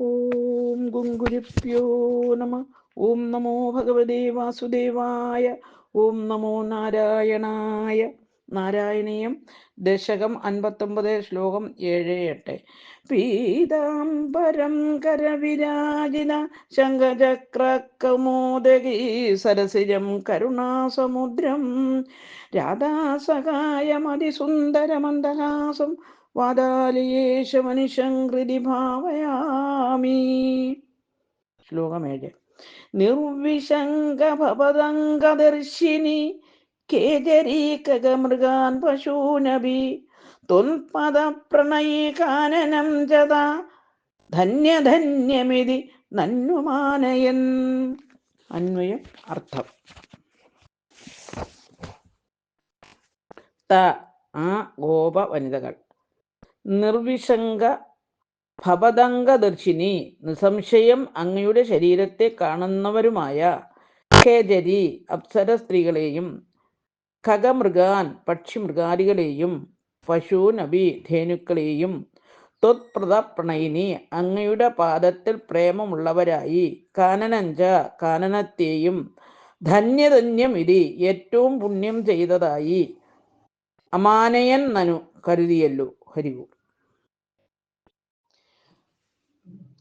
ഓം ഗുങ്കുരുപ്യോ നമ. ഓം നമോ ഭഗവതേ വാസുദേവായ. ഓം നമോ നാരായണായ. നാരായണീയം ദശകം അൻപത്തൊമ്പത് ശ്ലോകം ഏഴ് എട്ട്. പീതാംബരം കരവിരാജിന ശങ്കചക്രകൗമോദകീ സരസിജം കരുണാസമുദ്രം. രാധാസഹായമതിസുന്ദരമന്ദഹാസം വാതാലയേശമനിശം ഹൃദി ഭാവയാമി. ശ്ലോകമേഴ് നിർവിശങ്കഭവതംഗദർശിനി കേജരീകമൃഗാൻ പശൂനബി ത്വൽപദ പ്രണയീകാനനം ചത ധന്യധന്യമിതി നന്നുമാനയൻ അന്വയം അർത്ഥം. ത ആ ഗോപ വനിതകൾ. നിർവിശങ്ക ഭവതംഗദർശിനി നിസംശയം അങ്ങയുടെ ശരീരത്തെ കാണുന്നവരുമായ ഖേജരി അപ്സര സ്ത്രീകളെയും ഖഗമൃഗാൻ പക്ഷിമൃഗാദികളെയും പശുനബി ധേനുക്കളെയും ത്വത്പ്രത പ്രണയിനി അങ്ങയുടെ പാദത്തിൽ പ്രേമമുള്ളവരായി കാനനഞ്ച കാനനത്തെയും ധന്യധന്യം ഇതി ഏറ്റവും പുണ്യം ചെയ്തതായി അമാനയൻ നനു കരുതിയല്ലോ. ഹരിവു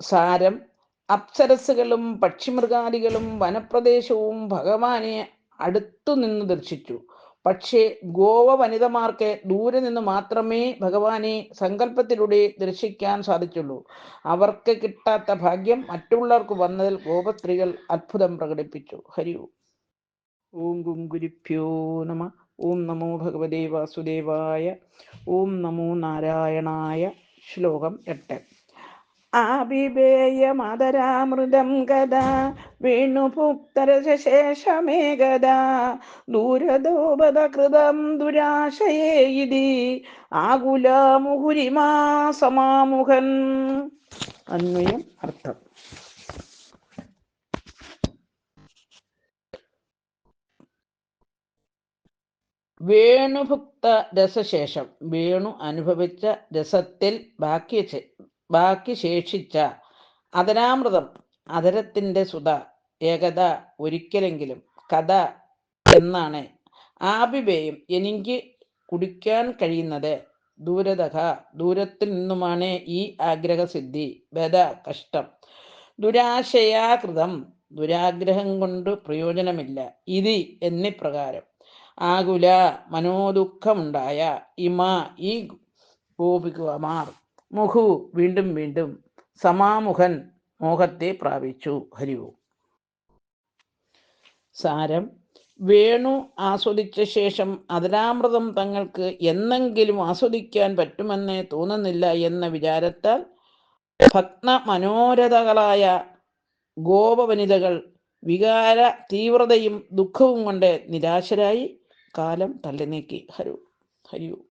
സാരം അപ്സരസുകളും പക്ഷിമൃഗാദികളും വനപ്രദേശവും ഭഗവാനെ അടുത്തു നിന്ന് ദർശിച്ചു. പക്ഷേ ഗോവ വനിതമാർക്ക് ദൂരെ നിന്ന് മാത്രമേ ഭഗവാനെ സങ്കല്പത്തിലൂടെ ദർശിക്കാൻ സാധിച്ചുള്ളൂ. അവർക്ക് കിട്ടാത്ത ഭാഗ്യം മറ്റുള്ളവർക്ക് വന്നതിൽ ഗോപസ്ത്രീകൾ അത്ഭുതം പ്രകടിപ്പിച്ചു. ഹരി ഓം ഓം ഗുരുഭ്യോ നമ. ഓം നമോ ഭഗവതേ വാസുദേവായ ഓം നമോ നാരായണായ ശ്ലോകം എട്ട്. ആബിബേയമതരാമൃതം ഗദാ ഗത ദൂരദോപതകൃതം ദുരാശയേ ഇതി ആകുലമുഹുരിമാ സമാമുഖൻ അന്വയം. വേണുഭുക്ത രസശേഷം. വേണു അനുഭവിച്ച രസത്തിൽ ബാക്കി ബാക്കി ശേഷിച്ച അതരാമൃതം അതരത്തിന്റെ സുത ഏകത ഒരിക്കലെങ്കിലും കഥ എന്നാണ് ആബിബേയും എനിക്ക് കുടിക്കാൻ കഴിയുന്നത്. ദൂരതഹ ദൂരത്തിൽ നിന്നുമാണ് ഈ ആഗ്രഹസിദ്ധി. ബദ കഷ്ടം. ദുരാശയാകൃതം. ദുരാഗ്രഹം കൊണ്ട് പ്രയോജനമില്ല. ഇതി എന്നിപ്രകാരം ആകുല മനോദുഃഖമുണ്ടായ. ഇമ ഈ ഗോപികുമാർ മുഹു വീണ്ടും വീണ്ടും സമാമുഖൻ മോഹത്തെ പ്രാപിച്ചു. ഹരിവു സാരം. വേണു ആസ്വദിച്ച ശേഷം അതരാമൃതം തങ്ങൾക്ക് എന്നെങ്കിലും ആസ്വദിക്കാൻ പറ്റുമെന്നേ തോന്നുന്നില്ല എന്ന വിചാരത്താൽ ഭക്ന മനോരഥകളായ ഗോപവനിതകൾ വികാര തീവ്രതയും ദുഃഖവും കൊണ്ട് നിരാശരായി. കാലം തള്ളി നീക്കി ഹരു. ഹരിയു.